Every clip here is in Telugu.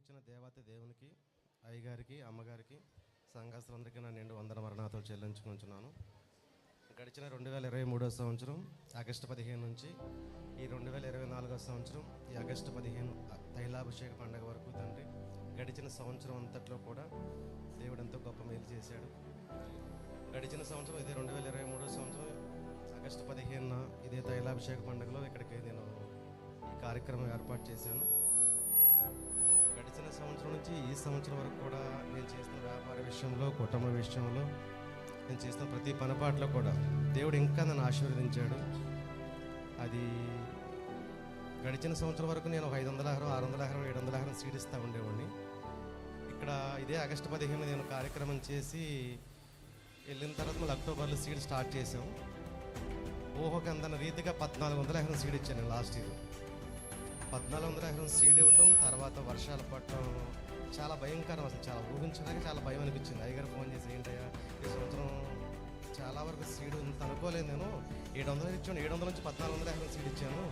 ఇచ్చిన దేవత దేవునికి అయ్యగారికి అమ్మగారికి సంఘస్థులందరికీ నా నిండు వందన మరణాతో చెల్లించుకుంటున్నాను. గడిచిన రెండు వేల ఇరవై మూడో సంవత్సరం ఆగస్టు పదిహేను నుంచి ఈ రెండు వేల ఇరవై నాలుగో సంవత్సరం ఈ ఆగస్టు పదిహేను తైలాభిషేక పండుగ వరకు తండ్రి గడిచిన సంవత్సరం అంతట్లో కూడా దేవుడు ఎంతో గొప్ప మేలు చేశాడు. గడిచిన సంవత్సరం ఇదే రెండు వేల ఇరవై మూడో సంవత్సరం ఆగస్టు పదిహేనున ఇదే తైలాభిషేక పండుగలో ఇక్కడికి నేను ఈ కార్యక్రమం ఏర్పాటు చేశాను. సంవత్సరం నుంచి ఈ సంవత్సరం వరకు కూడా నేను చేసిన వ్యాపార విషయంలో కుటుంబ విషయంలో నేను చేసిన ప్రతి పనపాట్లో కూడా దేవుడు ఇంకా నన్ను ఆశీర్వదించాడు. అది గడిచిన సంవత్సరం వరకు నేను ఒక ఐదు వందల ఎకరం ఆరు వందల ఎకరం ఏడు వందల ఎకరం సీడిస్తూ ఉండేవాడిని. ఇక్కడ ఇదే ఆగస్టు పదిహేను నేను కార్యక్రమం చేసి వెళ్ళిన తర్వాత మళ్ళీ అక్టోబర్లో సీడ్ స్టార్ట్ చేసాం ఊహకు అందని రీతిగా పద్నాలుగు వందల ఎకరం సీడ్ ఇచ్చాను నేను లాస్ట్ ఇయర్. పద్నాలుగు వందల ఎకరం సీడ్ ఇవ్వటం తర్వాత వర్షాలు పడటం చాలా భయంకరం అసలు. చాలా ఊహించడానికి చాలా భయం అనిపించింది. అయ్యగారు ఫోన్ చేసి ఏంటయ్యా ఈ సంవత్సరం చాలా వరకు సీడ్ ఇంత అనుకోలేదు నేను. ఏడు వందలు ఇచ్చాను. ఏడు వందల నుంచి పద్నాలుగు వందల ఎకరం సీడ్ ఇచ్చాను.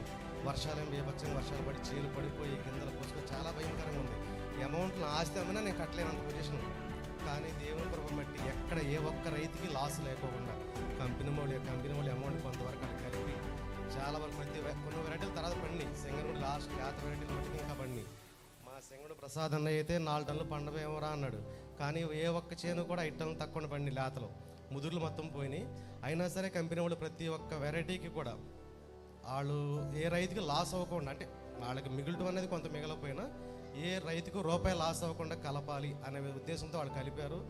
వర్షాలు ఏం బీభత్సంగా వర్షాలు పడి చీలు పడిపోయి కిందలు పోసుకొని చాలా భయంకరంగా ఉంది. అమౌంట్ నా ఆస్తి అమ్మినా నేను కట్టలేనంత పొజిషన్ కానీ దేవుని కృప బట్టి ఎక్కడ ఏ ఒక్క రైతుకి లాస్ లేకోకుండా కంపెనీ వాళ్ళు కంపెనీ వాళ్ళు లాస్ట్ లేత వెరైటీలు మటుకు మా సింగుడు ప్రసాద్ అన్న అయితే నాలుగు టన్నులు పండవేమోరా అన్నాడు. కానీ ఏ ఒక్క చేను కూడా ఐదు టన్నులు తక్కువ పండి లేతలో. ముదురులు మొత్తం పోయినాయి. అయినా సరే కంపెనీ వాళ్ళు ప్రతి ఒక్క వెరైటీకి కూడా వాళ్ళు ఏ రైతుకి లాస్ అవ్వకుండా అంటే వాళ్ళకి మిగులుటం అనేది కొంత మిగలపోయినా ఏ రైతుకు రూపాయి లాస్ అవ్వకుండా కలపాలి అనే ఉద్దేశంతో వాళ్ళు కలిపారు.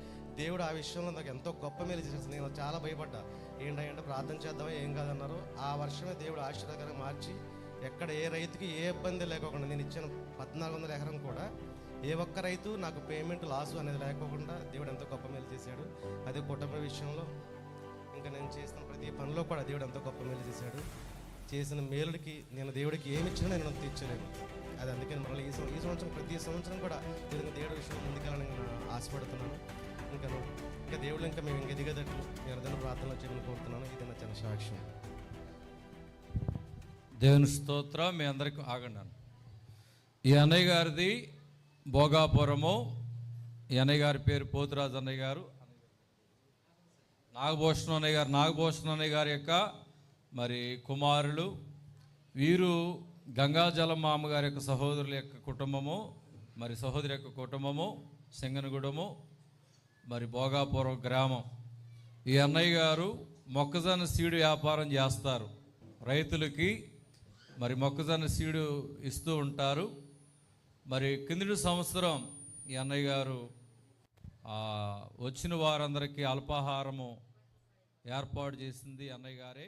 దేవుడు ఆ విషయంలో నాకు ఎంతో గొప్ప మేలు చేసేసి నేను చాలా భయపడ్డా. ఏంటంటే ప్రార్థన చేద్దామా ఏం కాదన్నారు. ఆ వర్షమే దేవుడు ఆశీర్వాదకరంగా మార్చి ఎక్కడ ఏ రైతుకి ఏ ఇబ్బంది లేకోకుండా నేను ఇచ్చిన పద్నాలుగు వందల ఎకరం కూడా ఏ ఒక్క రైతు నాకు పేమెంట్ లాస్ అనేది లేకోకుండా దేవుడు ఎంతో గొప్ప మేలు చేశాడు. అదే కుటుంబ విషయంలో ఇంకా నేను చేసిన ప్రతి పనిలో కూడా దేవుడు ఎంతో గొప్ప మేలు చేశాడు. చేసిన మేలుడికి నేను దేవుడికి ఏమి ఇచ్చినా నేను తీర్చలేను. అది అందుకని మళ్ళీ ఈ ఈ సంవత్సరం ప్రతి సంవత్సరం కూడా నేను దేవుడి విషయంలో ముందుకెళ్ళాలని నేను ఆశపడుతున్నాను. ఇంకా ఇంకా దేవుడు ఇంకా మేము ఇంక దిగదట్టు నేను అదన ప్రార్థనలో చేయమని కోరుతున్నాను. ఇది నా చిన్న సాక్ష్యం దేవుని స్తోత్రం మీ అందరికీ ఆగండి ఈ అన్నయ్య గారిది భోగాపురము. ఈ అన్నయ్య గారి పేరు పోతురాజు అన్నయ్య గారు. నాగభూషణం అన్నయ్య గారు నాగభూషణం అన్నయ్య గారి యొక్క మరి కుమారులు. వీరు గంగాజలం మామగారి యొక్క సహోదరుల యొక్క కుటుంబము మరి సహోదరి యొక్క కుటుంబము సింగనగూడెము మరి భోగాపురం గ్రామం. ఈ అన్నయ్య గారు మొక్కజొన్న సీడు వ్యాపారం చేస్తారు. రైతులకి మరి మొక్కజొన్న సీడు ఇస్తూ ఉంటారు. మరి కిందటి సంవత్సరం ఈ అన్నయ్య గారు వచ్చిన వారందరికీ అల్పాహారము ఏర్పాటు చేసింది అన్నయ్య గారే.